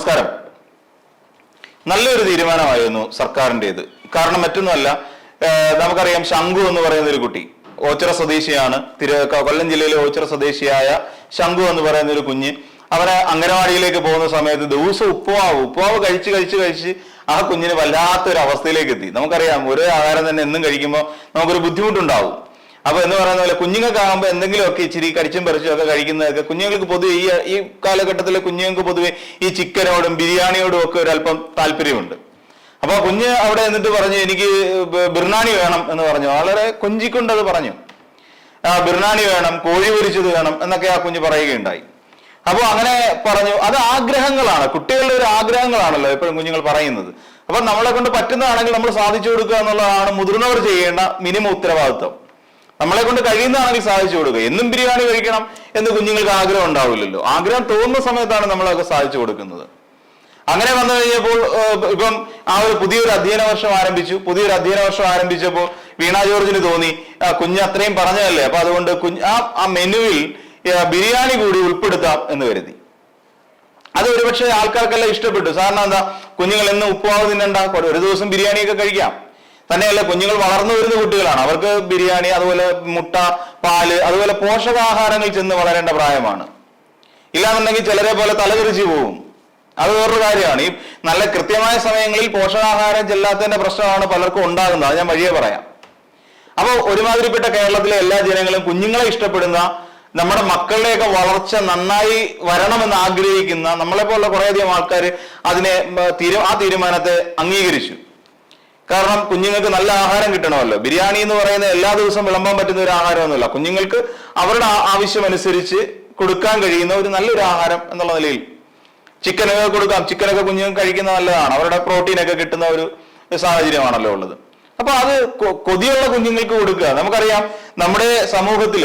നമസ്കാരം. നല്ലൊരു തീരുമാനമായിരുന്നു സർക്കാരിന്റെത് കാരണം മറ്റൊന്നുമല്ല നമുക്കറിയാം ശംഖു എന്ന് പറയുന്ന ഒരു കുട്ടി. ഓച്ചിറ സ്വദേശിയാണ്. തിരു കൊല്ലം ജില്ലയിലെ ഓച്ചിറ സ്വദേശിയായ ശംഖു എന്ന് പറയുന്ന ഒരു കുഞ്ഞ്. അവരെ അംഗനവാടിയിലേക്ക് പോകുന്ന സമയത്ത് ദിവസം ഉപ്പുമാവ് ഉപ്പുമാവ് കഴിച്ച് കഴിച്ച് കഴിച്ച് ആ കുഞ്ഞിന് വല്ലാത്തൊരു അവസ്ഥയിലേക്ക് എത്തി നമുക്കറിയാം ഒരേ ആഹാരം തന്നെ എന്നും കഴിക്കുമ്പോൾ നമുക്കൊരു ബുദ്ധിമുട്ടുണ്ടാവും. അപ്പൊ എന്ന് പറയുന്ന പോലെ കുഞ്ഞുങ്ങൾക്കാകുമ്പോൾ എന്തെങ്കിലുമൊക്കെ ഇച്ചിരി കടിച്ചും പറിച്ചും ഒക്കെ കഴിക്കുന്നതൊക്കെ കുഞ്ഞുങ്ങൾക്ക് പൊതുവെ ഈ ഈ കാലഘട്ടത്തിലെ കുഞ്ഞുങ്ങൾക്ക് പൊതുവെ ഈ ചിക്കനോടും ബിരിയാണിയോടും ഒക്കെ ഒരല്പം താല്പര്യമുണ്ട്. അപ്പൊ കുഞ്ഞ് അവിടെ എന്നിട്ട് പറഞ്ഞു എനിക്ക് ബിർണാണി വേണം എന്ന് പറഞ്ഞു. വളരെ കൊഞ്ചിക്കൊണ്ട് അത് പറഞ്ഞു. ആ ബിർണാണി വേണം കോഴി പൊരിച്ചത് വേണം എന്നൊക്കെ ആ കുഞ്ഞ് പറയുകയുണ്ടായി. അപ്പോൾ അങ്ങനെ പറഞ്ഞു. അത് ആഗ്രഹങ്ങളാണ്. കുട്ടികളുടെ ഒരു ആഗ്രഹങ്ങളാണല്ലോ എപ്പോഴും കുഞ്ഞുങ്ങൾ പറയുന്നത്. അപ്പൊ നമ്മളെ കൊണ്ട് പറ്റുന്നതാണെങ്കിൽ നമ്മൾ സാധിച്ചു കൊടുക്കുക എന്നുള്ളതാണ് മുതിർന്നവർ ചെയ്യേണ്ട മിനിമം ഉത്തരവാദിത്വം. നമ്മളെ കൊണ്ട് കഴിയുന്നതാണെങ്കിൽ സാധിച്ചു കൊടുക്കുക. എന്നും ബിരിയാണി കഴിക്കണം എന്ന് കുഞ്ഞുങ്ങൾക്ക് ആഗ്രഹം ഉണ്ടാവില്ലല്ലോ. ആഗ്രഹം തോന്നുന്ന സമയത്താണ് നമ്മളൊക്കെ സാധിച്ചു കൊടുക്കുന്നത്. അങ്ങനെ വന്നു കഴിഞ്ഞപ്പോൾ ഇപ്പം ആ ഒരു പുതിയൊരു അധ്യയന വർഷം ആരംഭിച്ചു. പുതിയൊരു അധ്യയന വർഷം ആരംഭിച്ചപ്പോൾ വീണ ജോർജിന് തോന്നി കുഞ്ഞ് അത്രയും പറഞ്ഞതല്ലേ? അപ്പൊ അതുകൊണ്ട് കുഞ്ഞ് ആ ആ മെനുവിൽ ബിരിയാണി കൂടി ഉൾപ്പെടുത്താം എന്ന് കരുതി. അത് ഒരുപക്ഷെ ആൾക്കാർക്കെല്ലാം ഇഷ്ടപ്പെട്ടു. സാറിന് എന്താ കുഞ്ഞുങ്ങൾ എന്ന് ഉപ്പുമാവ് തിന്നണ്ട ഒരു ദിവസം ബിരിയാണിയൊക്കെ കഴിക്കാം. തന്നെയല്ല കുഞ്ഞുങ്ങൾ വളർന്നു വരുന്ന കുട്ടികളാണ്. അവർക്ക് ബിരിയാണി അതുപോലെ മുട്ട പാൽ അതുപോലെ പോഷകാഹാരങ്ങൾ ചെന്ന് വളരേണ്ട പ്രായമാണ്. ഇല്ലാന്നുണ്ടെങ്കിൽ ചിലരെ പോലെ തലതിരിച്ചു പോകും അത് വേറൊരു കാര്യമാണ്. ഈ നല്ല കൃത്യമായ സമയങ്ങളിൽ പോഷകാഹാരം ചെല്ലാത്തതിന്റെ പ്രശ്നമാണ് പലർക്കും ഉണ്ടാകുന്നത്. അത് ഞാൻ വഴിയെ പറയാം. അപ്പോൾ ഒരുമാതിരിപ്പെട്ട കേരളത്തിലെ എല്ലാ ജനങ്ങളും കുഞ്ഞുങ്ങളെ ഇഷ്ടപ്പെടുന്ന നമ്മുടെ മക്കളുടെയൊക്കെ വളർച്ച നന്നായി വരണമെന്ന് ആഗ്രഹിക്കുന്ന നമ്മളെ പോലുള്ള കുറേയധികം ആൾക്കാർ അതിനെ ആ തീരുമാനത്തെ അംഗീകരിച്ചു. കാരണം കുഞ്ഞുങ്ങൾക്ക് നല്ല ആഹാരം കിട്ടണമല്ലോ. ബിരിയാണി എന്ന് പറയുന്ന എല്ലാ ദിവസവും വിളമ്പാൻ പറ്റുന്ന ഒരു ആഹാരമൊന്നുമില്ല. കുഞ്ഞുങ്ങൾക്ക് അവരുടെ ആവശ്യം ആവശ്യമനുസരിച്ച് കൊടുക്കാൻ കഴിയുന്ന ഒരു നല്ലൊരു ആഹാരം എന്നുള്ള നിലയിൽ. ചിക്കനൊക്കെ കൊടുക്കാം. ചിക്കനൊക്കെ കുഞ്ഞുങ്ങൾക്ക് കഴിക്കുന്ന നല്ലതാണ്. അവരുടെ പ്രോട്ടീനൊക്കെ കിട്ടുന്ന ഒരു സാഹചര്യമാണല്ലോ ഉള്ളത്. അപ്പൊ അത് കൊതിയുള്ള കുഞ്ഞുങ്ങൾക്ക് കൊടുക്കുക. നമുക്കറിയാം നമ്മുടെ സമൂഹത്തിൽ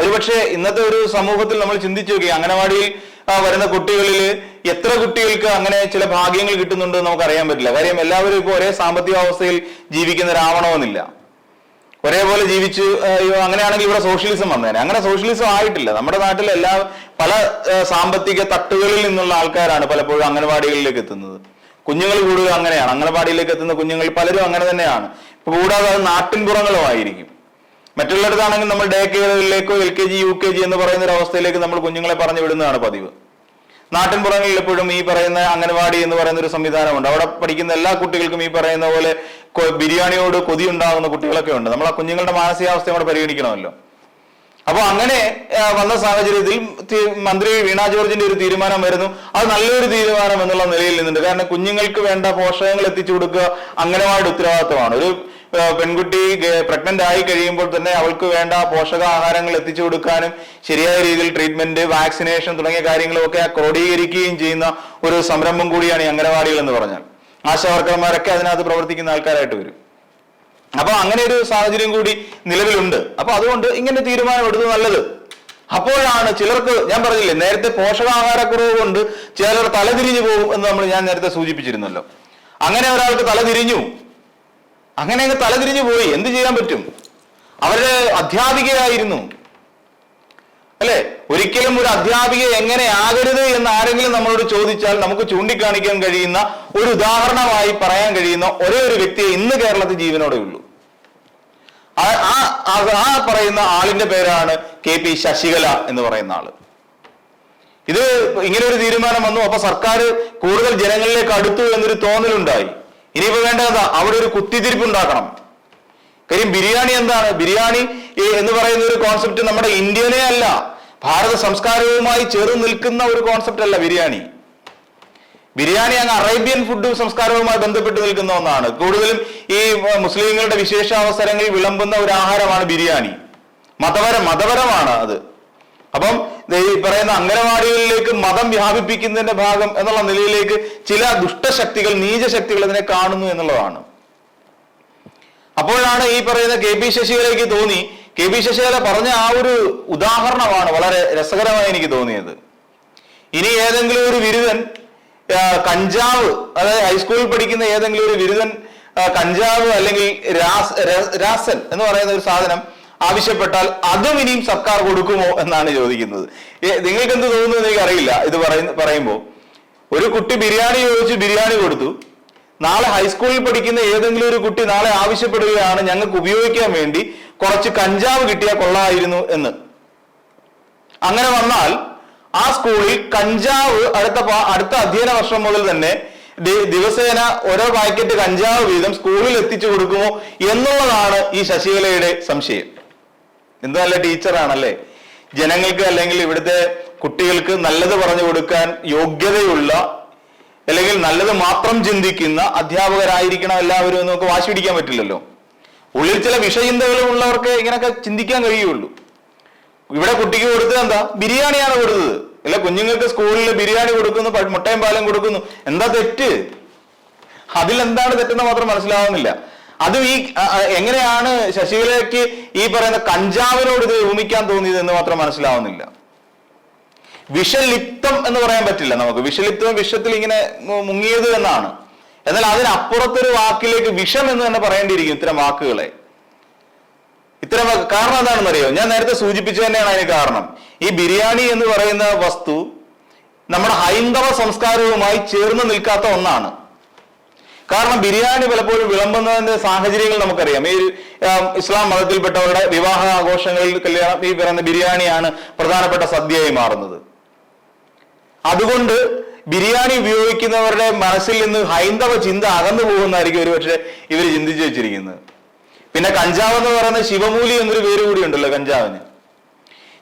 ഒരുപക്ഷെ ഇന്നത്തെ ഒരു സമൂഹത്തിൽ നമ്മൾ ചിന്തിച്ചു നോക്കി അംഗനവാടിയിൽ വരുന്ന കുട്ടികളിൽ എത്ര കുട്ടികൾക്ക് അങ്ങനെ ചില ഭാഗ്യങ്ങൾ കിട്ടുന്നുണ്ട് നമുക്ക് അറിയാൻ പറ്റില്ല. കാര്യം എല്ലാവരും ഇപ്പോൾ ഒരേ സാമ്പത്തിക അവസ്ഥയിൽ ജീവിക്കുന്നവരാവണമെന്നില്ല ഒരേപോലെ ജീവിച്ച് അങ്ങനെയാണെങ്കിൽ ഇവിടെ സോഷ്യലിസം വന്നേനെ അങ്ങനെ സോഷ്യലിസം ആയിട്ടില്ല. നമ്മുടെ നാട്ടിൽ എല്ലാ പല സാമ്പത്തിക തട്ടുകളിൽ നിന്നുള്ള ആൾക്കാരാണ് പലപ്പോഴും അംഗനവാടികളിലേക്ക് എത്തുന്നത്. കുഞ്ഞുങ്ങൾ കൂടുതൽ അങ്ങനെയാണ്. അംഗനവാടിയിലേക്ക് എത്തുന്ന കുഞ്ഞുങ്ങൾ പലരും അങ്ങനെ തന്നെയാണ്. കൂടാതെ അത് നാട്ടിൻപുറങ്ങളും ആയിരിക്കും. മറ്റുള്ളിടത്താണെങ്കിൽ നമ്മൾ day കെയറിലേക്കോ L K G U K G എന്ന് പറയുന്ന ഒരു അവസ്ഥയിലേക്ക് നമ്മൾ കുഞ്ഞുങ്ങളെ പറഞ്ഞു വിടുന്നതാണ് പതിവ്. നാട്ടിൻ പുറങ്ങളിൽ എപ്പോഴും ഈ പറയുന്ന അംഗനവാടി എന്ന് പറയുന്ന ഒരു സംവിധാനമുണ്ട്. അവിടെ പഠിക്കുന്ന എല്ലാ കുട്ടികൾക്കും ഈ പറയുന്ന പോലെ ബിരിയാണിയോട് കൊതി ഉണ്ടാകുന്ന കുട്ടികളൊക്കെ ഉണ്ട്. നമ്മൾ ആ കുഞ്ഞുങ്ങളുടെ മാനസികാവസ്ഥ അവിടെ പരിഗണിക്കണമല്ലോ. അപ്പൊ അങ്ങനെ വന്ന സാഹചര്യത്തിൽ മന്ത്രി വീണ ജോർജിന്റെ ഒരു തീരുമാനം വരുന്നു. അത് നല്ലൊരു തീരുമാനം എന്നുള്ള നിലയിൽ നിന്നുണ്ട്. കാരണം കുഞ്ഞുങ്ങൾക്ക് വേണ്ട പോഷകങ്ങൾ എത്തിച്ചു കൊടുക്കുക അംഗനവാടി ഉത്തരവാദിത്തമാണ് ഒരു പെൺകുട്ടി പ്രഗ്നന്റ് ആയി കഴിയുമ്പോൾ തന്നെ അവൾക്ക് വേണ്ട പോഷകാഹാരങ്ങൾ എത്തിച്ചു കൊടുക്കാനും ശരിയായ രീതിയിൽ ട്രീറ്റ്മെന്റ് വാക്സിനേഷൻ തുടങ്ങിയ കാര്യങ്ങളൊക്കെ ക്രോഡീകരിക്കുകയും ചെയ്യുന്ന ഒരു സംരംഭം കൂടിയാണ് ഈ അംഗനവാടികൾ എന്ന് പറഞ്ഞാൽ. ആശാവർക്കർമാരൊക്കെ അതിനകത്ത് പ്രവർത്തിക്കുന്ന ആൾക്കാരായിട്ട് വരും. അപ്പൊ അങ്ങനെ ഒരു സാഹചര്യം കൂടി നിലവിലുണ്ട്. അപ്പൊ അതുകൊണ്ട് ഇങ്ങനെ തീരുമാനം എടുത്തത് നല്ലത്. അപ്പോഴാണ് ചിലർക്ക് ഞാൻ പറഞ്ഞില്ലേ നേരത്തെ പോഷകാഹാരക്കുറവ് കൊണ്ട് ചിലർ തലതിരിഞ്ഞു പോകും എന്ന് നമ്മൾ ഞാൻ നേരത്തെ സൂചിപ്പിച്ചിരുന്നല്ലോ. അങ്ങനെ ഒരാൾക്ക് തലതിരിഞ്ഞു. അങ്ങനെ അങ്ങ് തലതിരിഞ്ഞു പോയി. എന്ത് ചെയ്യാൻ പറ്റും? അവരുടെ അധ്യാപികയായിരുന്നു. അല്ലെ? ഒരിക്കലും ഒരു അധ്യാപിക എങ്ങനെ ആകരുത് എന്ന് ആരെങ്കിലും നമ്മളോട് ചോദിച്ചാൽ നമുക്ക് ചൂണ്ടിക്കാണിക്കാൻ കഴിയുന്ന ഒരു ഉദാഹരണമായി പറയാൻ കഴിയുന്ന ഒരേ ഒരു വ്യക്തിയെ ഇന്ന് കേരളത്തിൽ ജീവനോടെ ഉള്ളൂ. ആ- ആ പറയുന്ന ആളിന്റെ പേരാണ് കെ പി ശശികല എന്ന് പറയുന്ന ആൾ. ഇത് ഇങ്ങനെ ഒരു തീരുമാനം വന്നു. അപ്പൊ സർക്കാർ കൂടുതൽ ജനങ്ങളിലേക്ക് അടുത്തു എന്നൊരു തോന്നലുണ്ടായി. ഇനിയിപ്പോ വേണ്ടത് അവിടെ ഒരു കുത്തിത്തിരിപ്പ് ഉണ്ടാക്കണം. കാര്യം ബിരിയാണി എന്താണ്? ബിരിയാണി എന്ന് പറയുന്ന ഒരു കോൺസെപ്റ്റ് നമ്മുടെ ഇന്ത്യനെ അല്ല ഭാരത സംസ്കാരവുമായി ചേർന്ന് നിൽക്കുന്ന ഒരു കോൺസെപ്റ്റ് അല്ല ബിരിയാണി. ബിരിയാണി അങ്ങ് അറേബ്യൻ ഫുഡ് സംസ്കാരവുമായി ബന്ധപ്പെട്ട് നിൽക്കുന്ന ഒന്നാണ്. കൂടുതലും ഈ മുസ്ലിങ്ങളുടെ വിശേഷ അവസരങ്ങളിൽ വിളമ്പുന്ന ഒരു ആഹാരമാണ് ബിരിയാണി. മതപരം മതപരമാണ് അത്. അപ്പം ഈ പറയുന്ന അംഗനവാടികളിലേക്ക് മതം വ്യാപിപ്പിക്കുന്നതിന്റെ ഭാഗം എന്നുള്ള നിലയിലേക്ക് ചില ദുഷ്ടശക്തികൾ നീചശക്തികൾ ഇതിനെ കാണുന്നു എന്നുള്ളതാണ്. അപ്പോഴാണ് ഈ പറയുന്ന കെ പി ശശികലയ്ക്ക് തോന്നി. കെ പി ശശികല പറഞ്ഞ ആ ഒരു ഉദാഹരണമാണ് വളരെ രസകരമായി എനിക്ക് തോന്നിയത്. ഇനി ഏതെങ്കിലും ഒരു ബിരുദൻ കഞ്ചാവ് അതായത് ഹൈസ്കൂളിൽ പഠിക്കുന്ന ഏതെങ്കിലും ഒരു ബിരുദൻ കഞ്ചാവ് അല്ലെങ്കിൽ രാസൻ എന്ന് പറയുന്ന ഒരു സാധനം ആവശ്യപ്പെട്ടാൽ അതും ഇനിയും സർക്കാർ കൊടുക്കുമോ എന്നാണ് ചോദിക്കുന്നത്. നിങ്ങൾക്ക് എന്ത് തോന്നുന്നു എനിക്ക് അറിയില്ല ഇത് പറയുമ്പോൾ ഒരു കുട്ടി ബിരിയാണി ചോദിച്ച് ബിരിയാണി കൊടുത്തു. നാളെ ഹൈസ്കൂളിൽ പഠിക്കുന്ന ഏതെങ്കിലും ഒരു കുട്ടി നാളെ ആവശ്യപ്പെടുകയാണ് ഞങ്ങൾക്ക് ഉപയോഗിക്കാൻ വേണ്ടി കുറച്ച് കഞ്ചാവ് കിട്ടിയാൽ കൊള്ളായിരുന്നു എന്ന്. അങ്ങനെ വന്നാൽ ആ സ്കൂളിൽ കഞ്ചാവ് അടുത്ത അടുത്ത അധ്യയന വർഷം മുതൽ തന്നെ ദിവസേന ഓരോ പാക്കറ്റ് കഞ്ചാവ് വീതം സ്കൂളിൽ എത്തിച്ചു കൊടുക്കുമോ എന്നുള്ളതാണ് ഈ ശശികലയുടെ സംശയം. എന്ത് നല്ല ടീച്ചറാണല്ലേ? ജനങ്ങൾക്ക് അല്ലെങ്കിൽ ഇവിടുത്തെ കുട്ടികൾക്ക് നല്ലത് പറഞ്ഞു കൊടുക്കാൻ യോഗ്യതയുള്ള അല്ലെങ്കിൽ നല്ലത് മാത്രം ചിന്തിക്കുന്ന അധ്യാപകരായിരിക്കണം എല്ലാവരും എന്ന് നമുക്ക് വാശി പിടിക്കാൻ പറ്റില്ലല്ലോ. ഉള്ളിൽ ചില വിഷചിന്തകളും ഉള്ളവർക്ക് ഇങ്ങനെയൊക്കെ ചിന്തിക്കാൻ കഴിയുള്ളൂ. ഇവിടെ കുട്ടിക്ക് കൊടുത്തത് എന്താ? ബിരിയാണിയാണ് കൊടുത്തത്. അല്ല കുഞ്ഞുങ്ങൾക്ക് സ്കൂളിൽ ബിരിയാണി കൊടുക്കുന്നു മുട്ടയും പാലും കൊടുക്കുന്നു. എന്താ തെറ്റ്? അതിലെന്താണ് തെറ്റെന്ന് മാത്രം മനസ്സിലാവുന്നില്ല. അതും ഈ എങ്ങനെയാണ് ശശികലയ്ക്ക് ഈ പറയുന്ന കഞ്ചാവിനോട് ഇത് ഭൂമിക്കാൻ തോന്നിയത് എന്ന് മാത്രം മനസ്സിലാവുന്നില്ല. വിഷലിപ്തം എന്ന് പറയാൻ പറ്റില്ല നമുക്ക്. വിഷലിപ്തം വിഷത്തിൽ ഇങ്ങനെ മുങ്ങിയത് എന്നാണ്. എന്നാൽ അതിനപ്പുറത്തൊരു വാക്കിലേക്ക് വിഷം എന്ന് തന്നെ പറയേണ്ടിയിരിക്കും ഇത്തരം വാക്കുകളെ. ഇത്തരം കാരണം എന്താണെന്ന് അറിയോ ഞാൻ നേരത്തെ സൂചിപ്പിച്ചു തന്നെയാണ് അതിന് കാരണം. ഈ ബിരിയാണി എന്ന് പറയുന്ന വസ്തു നമ്മുടെ ഹൈന്ദവ സംസ്കാരവുമായി ചേർന്ന് നിൽക്കാത്ത ഒന്നാണ്. കാരണം ബിരിയാണി പലപ്പോഴും വിളമ്പുന്നതിന്റെ സാഹചര്യങ്ങൾ നമുക്കറിയാം. ഈ ഇസ്ലാം മതത്തിൽപ്പെട്ടവരുടെ വിവാഹ ആഘോഷങ്ങളിൽ കല്യാണം ഈ പറയുന്ന ബിരിയാണിയാണ് പ്രധാനപ്പെട്ട സദ്യയായി മാറുന്നത്. അതുകൊണ്ട് ബിരിയാണി ഉപയോഗിക്കുന്നവരുടെ മനസ്സിൽ നിന്ന് ഹൈന്ദവ ചിന്ത അകന്നു പോകുന്നതായിരിക്കും ഒരുപക്ഷെ ഇവർ ചിന്തിച്ചു വെച്ചിരിക്കുന്നത്. പിന്നെ കഞ്ചാവ് എന്ന് പറയുന്ന ശിവമൂലി എന്നൊരു പേര് കൂടി ഉണ്ടല്ലോ കഞ്ചാവിന്.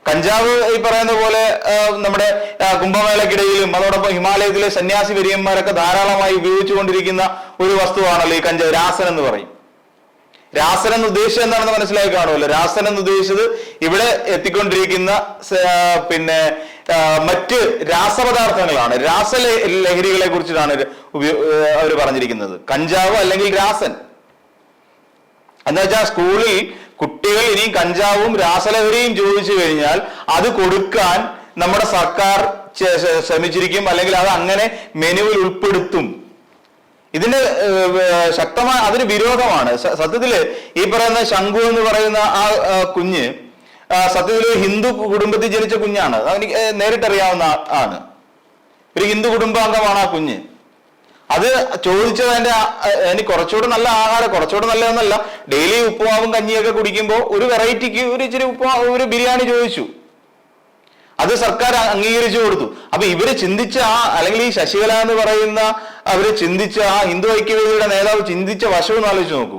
കഞ്ചാവ് ഈ പറയുന്ന പോലെ നമ്മുടെ കുംഭമേളക്കിടയിലും അതോടൊപ്പം ഹിമാലയത്തിലെ സന്യാസി വര്യന്മാരൊക്കെ ധാരാളമായി ഉപയോഗിച്ചുകൊണ്ടിരിക്കുന്ന ഒരു വസ്തുവാണല്ലോ ഈ കഞ്ചാവ് രാസൻ എന്ന് പറയും. രാസൻ എന്ന് ഉദ്ദേശിച്ചത് എന്താണെന്ന് മനസ്സിലായി കാണുമല്ലോ. രാസൻ എന്ന് ഉദ്ദേശിച്ചത് ഇവിടെ എത്തിക്കൊണ്ടിരിക്കുന്ന പിന്നെ മറ്റ് രാസപദാർത്ഥങ്ങളാണ്. രാസ ലഹരികളെ കുറിച്ചിട്ടാണ് അവർ പറഞ്ഞിരിക്കുന്നത്. കഞ്ചാവ് അല്ലെങ്കിൽ രാസൻ. എന്താ വെച്ചാൽ സ്കൂളിൽ കുട്ടികൾ ഇനി കഞ്ചാവും രാസലഹരിയും ചോദിച്ചു കഴിഞ്ഞാൽ അത് കൊടുക്കാൻ നമ്മുടെ സർക്കാർ ശ്രമിച്ചിരിക്കും അല്ലെങ്കിൽ അത് അങ്ങനെ മെനുവിൽ ഉൾപ്പെടുത്തും. ഇതിന് ശക്തമായ അതിന് വിരോധമാണ്. സത്യത്തിൽ ഈ പറയുന്ന ശംഖു എന്ന് പറയുന്ന ആ കുഞ്ഞ് സത്യത്തിൽ ഒരു ഹിന്ദു കുടുംബത്തിൽ ജനിച്ച കുഞ്ഞാണ്. അത് എനിക്ക് ഏഹ്, നേരിട്ടറിയാവുന്ന ആണ്. ഒരു ഹിന്ദു കുടുംബാംഗമാണ് ആ കുഞ്ഞ്. അത് ചോദിച്ചത് എന്റെ എനിക്ക് കുറച്ചുകൂടെ നല്ല ആഹാരം കുറച്ചുകൂടെ നല്ലതെന്നല്ല. ഡെയിലി ഉപ്പുമാവും കഞ്ഞിയൊക്കെ കുടിക്കുമ്പോൾ ഒരു വെറൈറ്റിക്ക് ഒരു ഇച്ചിരി ഉപ്പ് ഒരു ബിരിയാണി ചോദിച്ചു. അത് സർക്കാർ അംഗീകരിച്ചു കൊടുത്തു. അപ്പൊ ഇവർ ചിന്തിച്ച ആ അല്ലെങ്കിൽ ഈ ശശികല എന്ന് പറയുന്ന അവർ ചിന്തിച്ച ആ ഹിന്ദു ഐക്യവേദിയുടെ നേതാവ് ചിന്തിച്ച വശവും ആലോചിച്ച് നോക്കൂ.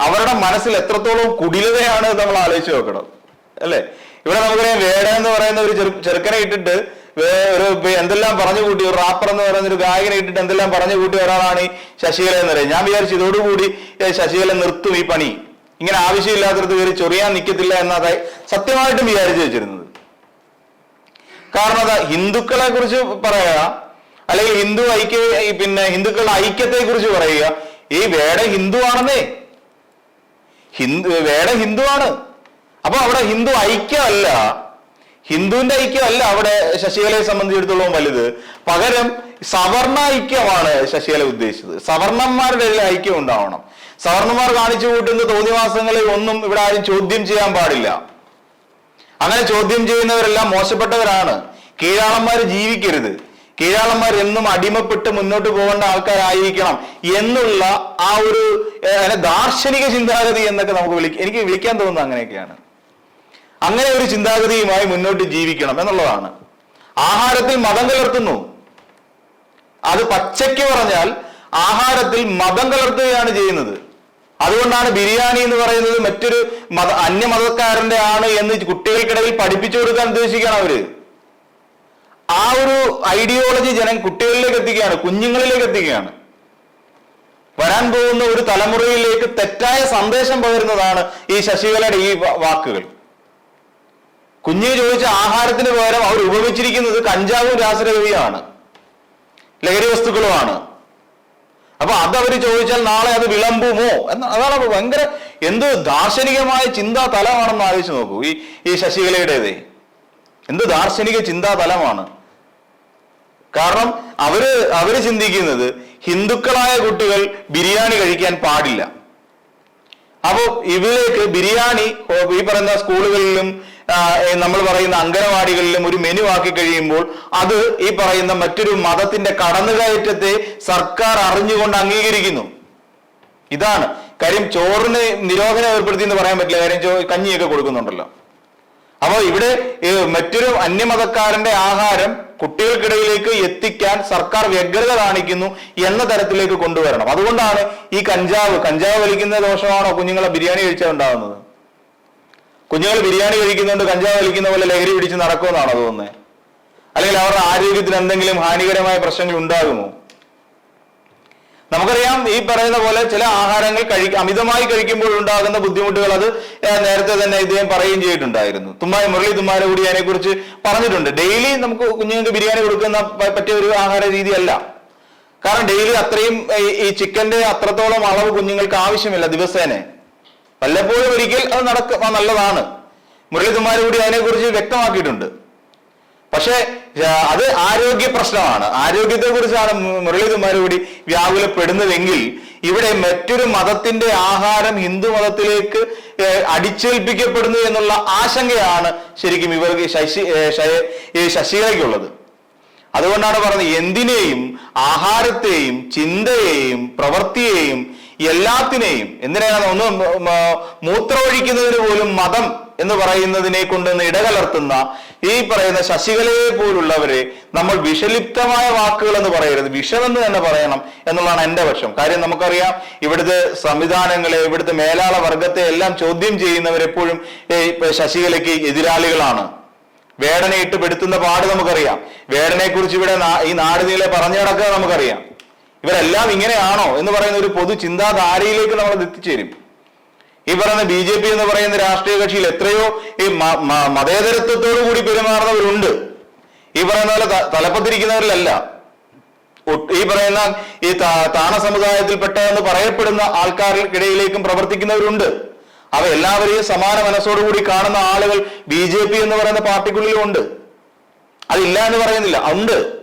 അവരുടെ മനസ്സിൽ എത്രത്തോളം കുടിലതയാണ് നമ്മൾ ആലോചിച്ച് നോക്കണം. അല്ലെ? ഇവിടെ നമുക്കറിയാം വേട എന്ന് പറയുന്ന ഒരു ചെറു ചെറുക്കനെ ഇട്ടിട്ട് ഒരു എന്തെല്ലാം പറഞ്ഞു കൂട്ടി ഒരു റാപ്പർ എന്ന് പറയുന്ന ഒരു ഗായകനെ ഇട്ടിട്ട് എന്തെല്ലാം പറഞ്ഞു കൂട്ടി ഒരാളാണ് ഈ ശശികല എന്ന് പറയുന്നത്. ഞാൻ വിചാരിച്ചു ഇതോടുകൂടി ശശികല നിർത്തും ഈ പണി. ഇങ്ങനെ ആവശ്യമില്ലാത്തടത്ത് കയറി ചൊറിയാൻ നിൽക്കത്തില്ല എന്നതായി സത്യമായിട്ടും വിചാരിച്ചു വെച്ചിരുന്നത്. കാരണം അതാ ഹിന്ദുക്കളെ കുറിച്ച് പറയുക അല്ലെങ്കിൽ ഹിന്ദു ഐക്യ പിന്നെ ഹിന്ദുക്കളുടെ ഐക്യത്തെ കുറിച്ച് പറയുക ഈ വേട ഹിന്ദു ആണെന്നേ. ഹിന്ദു വേട ഹിന്ദു ആണ്. അപ്പൊ അവിടെ ഹിന്ദു ഐക്യമല്ല. ഹിന്ദുവിന്റെ ഐക്യമല്ല അവിടെ ശശികലയെ സംബന്ധിച്ചിടത്തോളം വലുത്. പകരം സവർണ ഐക്യമാണ് ശശികല ഉദ്ദേശിച്ചത്. സവർണന്മാരുടെ ഇടയിൽ ഐക്യം ഉണ്ടാവണം. സവർണന്മാർ കാണിച്ചു കൂട്ടുന്ന തോന്നിവാസങ്ങളെ ഒന്നും ഇവിടെ ആരും ചോദ്യം ചെയ്യാൻ പാടില്ല. അങ്ങനെ ചോദ്യം ചെയ്യുന്നവരെല്ലാം മോശപ്പെട്ടവരാണ്. കീഴാളന്മാർ ജീവിക്കരുത്. കീഴാളന്മാർ എന്നും അടിമപ്പെട്ട് മുന്നോട്ട് പോകേണ്ട ആൾക്കാരായിരിക്കണം എന്നുള്ള ആ ഒരു ദാർശനിക ചിന്താഗതി എന്നൊക്കെ നമുക്ക് വിളിക്കാം എനിക്ക് വിളിക്കാൻ തോന്നുന്നത് അങ്ങനെയൊക്കെയാണ്. അങ്ങനെ ഒരു ചിന്താഗതിയുമായി മുന്നോട്ട് ജീവിക്കണം എന്നുള്ളതാണ്. ആഹാരത്തിൽ മതം കലർത്തുന്നു. അത് പച്ചയ്ക്ക് പറഞ്ഞാൽ ആഹാരത്തിൽ മതം കലർത്തുകയാണ് ചെയ്യുന്നത്. അതുകൊണ്ടാണ് ബിരിയാണി എന്ന് പറയുന്നത് മറ്റൊരു മത അന്യമതക്കാരന്റെ ആണ് എന്ന് കുട്ടികൾക്കിടയിൽ പഠിപ്പിച്ചു കൊടുക്കാൻ ഉദ്ദേശിക്കുകയാണ് അവർ. ആ ഒരു ഐഡിയോളജി ജനം കുട്ടികളിലേക്ക് എത്തിക്കുകയാണ് കുഞ്ഞുങ്ങളിലേക്ക് എത്തിക്കുകയാണ്. വരാൻ പോകുന്ന ഒരു തലമുറയിലേക്ക് തെറ്റായ സന്ദേശം പകരുന്നതാണ് ഈ ശശികലയുടെ ഈ വാക്കുകൾ. കുഞ്ഞിന് ചോദിച്ച ആഹാരത്തിന് പകരം അവർ ഉപയോഗിച്ചിരിക്കുന്നത് കഞ്ചാവും രാസരവിയാണ്. ലഹരി വസ്തുക്കളുമാണ്. അപ്പൊ അതവർ ചോദിച്ചാൽ നാളെ അത് വിളമ്പുമോ? എന്ന് അതാണ് ഭയങ്കര എന്ത് ദാർശനികമായ ചിന്താ തലമാണെന്ന് ആലോചിച്ച് നോക്കൂ. ഈ ഈ ശശികലയുടേത് എന്ത് ദാർശനിക ചിന്താ തലമാണ് കാരണം അവർ അവർ ചിന്തിക്കുന്നത് ഹിന്ദുക്കളായ കുട്ടികൾ ബിരിയാണി കഴിക്കാൻ പാടില്ല. അപ്പോൾ ഇവരേക്ക് ബിരിയാണി ഈ പറയുന്ന സ്കൂളുകളിലും നമ്മൾ പറയുന്ന അംഗനവാടികളിലും ഒരു മെനു ആക്കി കഴിയുമ്പോൾ അത് ഈ പറയുന്ന മറ്റൊരു മതത്തിന്റെ കടന്നുകയറ്റത്തെ സർക്കാർ അറിഞ്ഞുകൊണ്ട് അംഗീകരിക്കുന്നു. ഇതാണ്. കാര്യം ചോറിന് നിരോധനം ഏർപ്പെടുത്തി എന്ന് പറയാൻ പറ്റില്ല. കാര്യം കഞ്ഞിയൊക്കെ കൊടുക്കുന്നുണ്ടല്ലോ. അപ്പോൾ ഇവിടെ മറ്റൊരു അന്യമതക്കാരന്റെ ആഹാരം കുട്ടികൾക്കിടയിലേക്ക് എത്തിക്കാൻ സർക്കാർ വ്യഗ്രത കാണിക്കുന്നു എന്ന തരത്തിലേക്ക് കൊണ്ടുവരണം. അതുകൊണ്ടാണ് ഈ കഞ്ചാവ്. കഞ്ചാവ് വലിക്കുന്ന ദോഷമാണോ കുഞ്ഞുങ്ങളെ ബിരിയാണി കഴിച്ചാൽ ഉണ്ടാകുന്നത്? കുഞ്ഞുങ്ങൾ ബിരിയാണി കഴിക്കുന്നുണ്ട് കഞ്ചാവ് വലിക്കുന്ന പോലെ ലഹരി പിടിച്ച് നടക്കുമെന്നാണോ തോന്നുന്നത് അല്ലെങ്കിൽ അവരുടെ ആരോഗ്യത്തിന് എന്തെങ്കിലും ഹാനികരമായ പ്രശ്നങ്ങൾ ഉണ്ടാകുമോ? നമുക്കറിയാം ഈ പറയുന്ന പോലെ ചില ആഹാരങ്ങൾ കഴി അമിതമായി കഴിക്കുമ്പോൾ ഉണ്ടാകുന്ന ബുദ്ധിമുട്ടുകൾ അത് നേരത്തെ തന്നെ ഇദ്ദേഹം പറയുകയും ചെയ്തിട്ടുണ്ടായിരുന്നു. തുമ്മായ മുരളി തുമ്മാരെ കൂടി അതിനെക്കുറിച്ച് പറഞ്ഞിട്ടുണ്ട്. ഡെയിലി നമുക്ക് കുഞ്ഞുങ്ങൾക്ക് ബിരിയാണി കൊടുക്കുന്ന പറ്റിയ ഒരു ആഹാര രീതിയല്ല. കാരണം ഡെയിലി അത്രയും ഈ ചിക്കന്റെ അത്രത്തോളം അളവ് കുഞ്ഞുങ്ങൾക്ക് ആവശ്യമില്ല ദിവസേന. വല്ലപ്പോഴും ഒരിക്കൽ അത് നടക്ക നല്ലതാണ്. മുരളി കൂടി അതിനെക്കുറിച്ച് വ്യക്തമാക്കിയിട്ടുണ്ട്. പക്ഷേ അത് ആരോഗ്യ പ്രശ്നമാണ്. ആരോഗ്യത്തെ കുറിച്ചാണ് മുരളീധുമാർ കൂടി വ്യാകുലപ്പെടുന്നതെങ്കിൽ ഇവിടെ മറ്റൊരു മതത്തിന്റെ ആഹാരം ഹിന്ദു മതത്തിലേക്ക് അടിച്ചേൽപ്പിക്കപ്പെടുന്നു എന്നുള്ള ആശങ്കയാണ് ശരിക്കും ഇവർക്ക് ശശി ഈ ശശികലയ്ക്കുള്ളത്. അതുകൊണ്ടാണ് പറഞ്ഞത് എന്തിനേയും ആഹാരത്തെയും ചിന്തയെയും പ്രവൃത്തിയെയും എല്ലാത്തിനെയും. എന്തിനാണ് ഒന്ന് മൂത്രമൊഴിക്കുന്നതിന് പോലും മതം എന്ന് പറയുന്നതിനെ കൊണ്ടൊന്ന് ഇടകലർത്തുന്ന ഈ പറയുന്ന ശശികലയെ പോലുള്ളവരെ നമ്മൾ വിഷലിപ്തമായ വാക്കുകൾ എന്ന് പറയരുത്. വിഷമെന്ന് തന്നെ പറയണം എന്നുള്ളതാണ് എന്റെ പക്ഷം കാര്യം നമുക്കറിയാം ഇവിടുത്തെ സംവിധാനങ്ങളെ ഇവിടുത്തെ മേലാള വർഗത്തെ എല്ലാം ചോദ്യം ചെയ്യുന്നവരെപ്പോഴും ശശികലയ്ക്ക് എതിരാളികളാണ്. വേടനയിട്ട് പെടുത്തുന്ന പാട് നമുക്കറിയാം. വേടനെ കുറിച്ച് ഇവിടെ ഈ നാടിനീളെ പറഞ്ഞു നടക്കുക നമുക്കറിയാം. ഇവരെല്ലാം ഇങ്ങനെയാണോ എന്ന് പറയുന്ന ഒരു പൊതു ചിന്താധാരയിലേക്ക് നമ്മൾ എത്തിച്ചേരും. ഈ പറയുന്ന ബി ജെ പി എന്ന് പറയുന്ന രാഷ്ട്രീയ കക്ഷിയിൽ എത്രയോ ഈ മതേതരത്വത്തോടു കൂടി പെരുമാറുന്നവരുണ്ട്. ഈ പറയുന്ന പോലെ തലപ്പത്തിരിക്കുന്നവരിലല്ല. ഈ പറയുന്ന ഈ താണ സമുദായത്തിൽപ്പെട്ട എന്ന് പറയപ്പെടുന്ന ആൾക്കാർക്കിടയിലേക്കും പ്രവർത്തിക്കുന്നവരുണ്ട്. അവ എല്ലാവരെയും സമാന മനസ്സോടുകൂടി കാണുന്ന ആളുകൾ ബി ജെ പി എന്ന് പറയുന്ന പാർട്ടിക്കുള്ളിലും ഉണ്ട് അതില്ല എന്ന് പറയുന്നില്ല. ഉണ്ട്.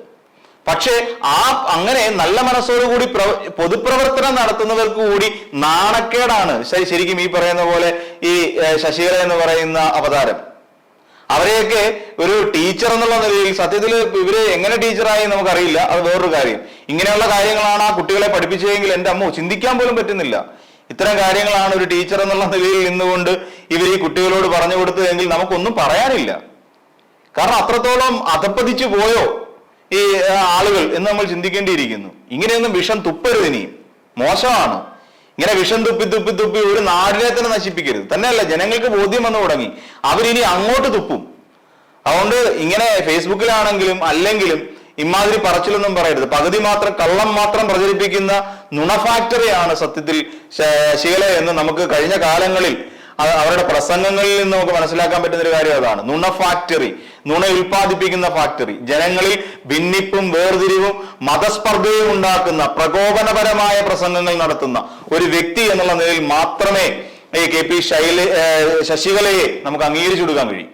പക്ഷേ ആ അങ്ങനെ നല്ല മനസ്സോടുകൂടി പ്ര- പൊതുപ്രവർത്തനം നടത്തുന്നവർക്ക് കൂടി നാണക്കേടാണ്. ശരി ശരിക്കും ഈ പറയുന്ന പോലെ ഈ ശശികല എന്ന് പറയുന്ന അവതാരം. അവരെയൊക്കെ ഒരു ടീച്ചർ എന്നുള്ള നിലയിൽ സത്യത്തിൽ ഇവർ എങ്ങനെ ടീച്ചറായി നമുക്കറിയില്ല. അത് വേറൊരു കാര്യം. ഇങ്ങനെയുള്ള കാര്യങ്ങളാണ് ആ കുട്ടികളെ പഠിപ്പിച്ചതെങ്കിൽ എന്റെ അമ്മ ചിന്തിക്കാൻ പോലും പറ്റുന്നില്ല. ഇത്തരം കാര്യങ്ങളാണ് ഒരു ടീച്ചർ എന്നുള്ള നിലയിൽ നിന്നുകൊണ്ട് ഇവർ ഈ കുട്ടികളോട് പറഞ്ഞു കൊടുത്തതെങ്കിൽ നമുക്കൊന്നും പറയാനില്ല. കാരണം അത്രത്തോളം അധപ്പതിച്ചു പോയോ? ഈ ആളുകൾ എന്ന് നമ്മൾ ചിന്തിക്കേണ്ടിയിരിക്കുന്നു. ഇങ്ങനെയൊന്നും വിഷം തുപ്പരുത് ഇനിയും മോശമാണ്. ഇങ്ങനെ വിഷം തുപ്പി തുപ്പി തുപ്പി ഒരു നാടിനെ തന്നെ നശിപ്പിക്കരുത്. തന്നെയല്ല ജനങ്ങൾക്ക് ബോധ്യം വന്നു തുടങ്ങി. അവരിനി അങ്ങോട്ട് തുപ്പും. അതുകൊണ്ട് ഇങ്ങനെ ഫേസ്ബുക്കിലാണെങ്കിലും അല്ലെങ്കിലും ഇമാതിരി പറച്ചിലൊന്നും പറയരുത്. പകുതി മാത്രം കള്ളം മാത്രം പ്രചരിപ്പിക്കുന്ന നുണ ഫാക്ടറിയാണ് സത്യത്തിൽ ശീല എന്ന് നമുക്ക് കഴിഞ്ഞ കാലങ്ങളിൽ അവരുടെ പ്രസംഗങ്ങളിൽ നിന്ന് നമുക്ക് മനസ്സിലാക്കാൻ പറ്റുന്ന ഒരു കാര്യം അതാണ്. നുണ ഫാക്ടറി നുണ ഉൽപ്പാദിപ്പിക്കുന്ന ഫാക്ടറി ജനങ്ങളിൽ ഭിന്നിപ്പും വേർതിരിവും മതസ്പർദ്ധയും ഉണ്ടാക്കുന്ന പ്രകോപനപരമായ പ്രസംഗങ്ങൾ നടത്തുന്ന ഒരു വ്യക്തി എന്നുള്ള നിലയിൽ മാത്രമേ കെ പി ശൈല ശശികലയെ നമുക്ക് അംഗീകരിച്ചു കൊടുക്കാൻ കഴിയും.